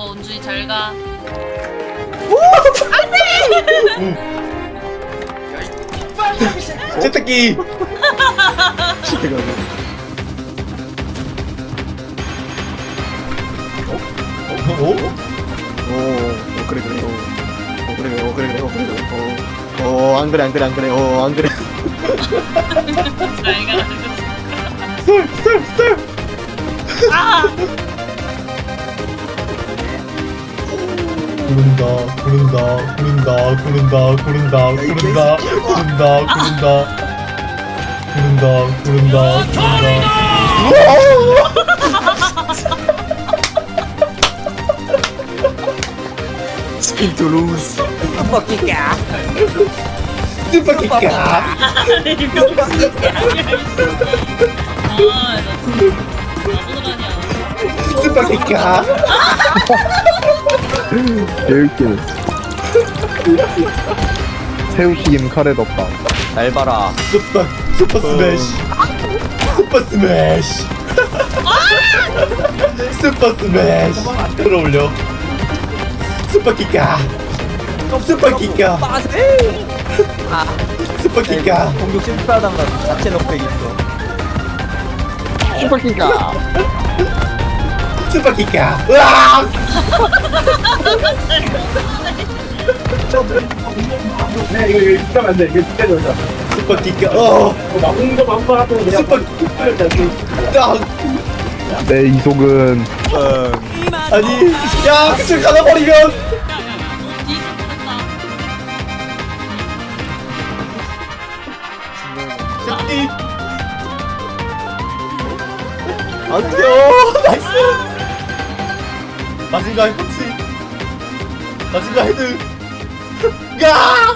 먹어 은준이 잘가 세탁기 어? 어? 오, 어, 그래 그래. 어, 어 그래 그래. 어 그래 그래. 어 그래 그래. 어, 어, 안 그래 안 그래 안 그래. 어, 안 그래. 잘가 구른다 구른다 구른다 구른다 구른다 구른다 구른다 구른다. 구른다 구른다 구른다. 스핀 투 루즈. 먹기까 스파키카 아, 나 진짜 나보다라냐 스파키카 개웃기네. 새우튀김 카레 덮밥. 잘 봐라. 슈퍼 슈퍼 스매시. 슈퍼 스매시. 슈퍼 스매시. 끌어올려. 스파키카 스파키카 빠세 아 스파키카 공격 실패하다가 자체 넉백 있어. 슈퍼킹가. 스파키카 으악 네, 이거, 진짜 안돼. 이거 진짜 좋다. 슈퍼 기가. 어 막 홍도 반바 또 그냥 슈퍼 딱. 내 이속은. 아니 야 그쪽 가다 버리면. 아, 안 돼요. 나이스. 마지막 코치. 마지막 헤드. 야!